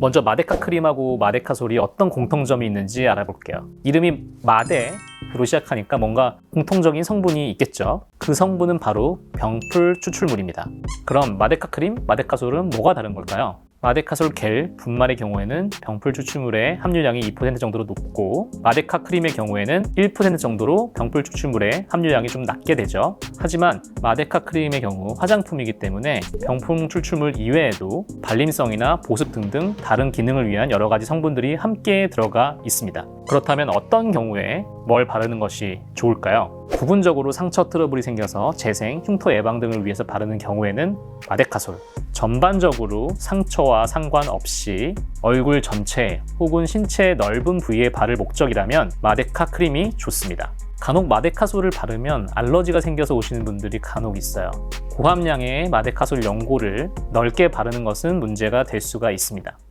먼저 마데카 크림하고 마데카 솔이 어떤 공통점이 있는지 알아볼게요. 이름이 마데로 시작하니까 뭔가 공통적인 성분이 있겠죠. 그 성분은 바로 병풀 추출물입니다. 그럼 마데카 크림, 마데카 솔은 뭐가 다른 걸까요? 마데카솔 겔 분말의 경우에는 병풀 추출물의 함유량이 2% 정도로 높고 마데카 크림의 경우에는 1% 정도로 병풀 추출물의 함유량이 좀 낮게 되죠. 하지만 마데카 크림의 경우 화장품이기 때문에 병풍 추출물 이외에도 발림성이나 보습 등등 다른 기능을 위한 여러 가지 성분들이 함께 들어가 있습니다. 그렇다면 어떤 경우에 뭘 바르는 것이 좋을까요? 부분적으로 상처 트러블이 생겨서 재생, 흉터 예방 등을 위해서 바르는 경우에는 마데카솔, 전반적으로 상처와 상관없이 얼굴 전체 혹은 신체 넓은 부위에 바를 목적이라면 마데카 크림이 좋습니다. 간혹 마데카솔을 바르면 알러지가 생겨서 오시는 분들이 간혹 있어요. 고함량의 마데카솔 연고를 넓게 바르는 것은 문제가 될 수가 있습니다.